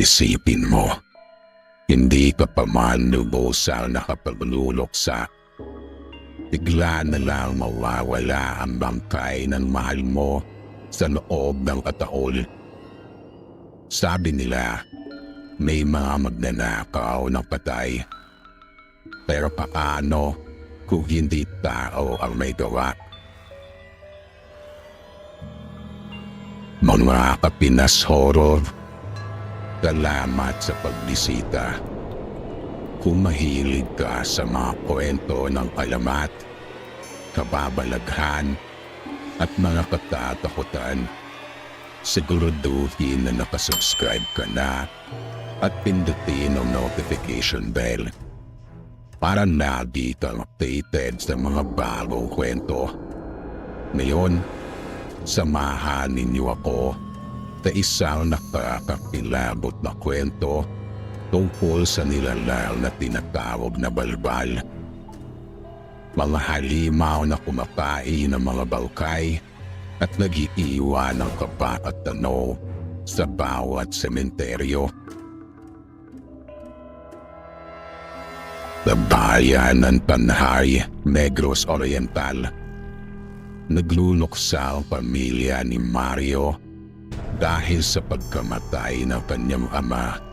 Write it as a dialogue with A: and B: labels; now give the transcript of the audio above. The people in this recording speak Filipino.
A: Isipin mo, hindi ka pa man lubos ang nakapagluloksa. Bigla na lang mawawala ang bangkay ng mahal mo sa loob ng kataol. Sabi nila, may mga magnanakaw ng patay. Pero paano kung hindi tao ang may gawa? Mga kapinas horror, salamat sa pagbisita. Kung mahilig ka sa mga kwento ng alamat, kababalaghan, at mga katatakutan, siguraduhin na nakasubscribe ka na at pindutin ang notification bell para lagi kang updated sa mga bagong kwento. Ngayon, samahan ninyo ako sa isang nakakakilabot na kwento tungkol sa nilalang na tinatawag na balbal. Mga halimaw na kumakain ng mga balkay at nagiiwan ng kaba at tanaw sa bawat sementeryo. Sa bayan ng Tanhay, Negros Oriental, nagluluksa ang pamilya ni Mario dahil sa pagkamatay ng kanyang ama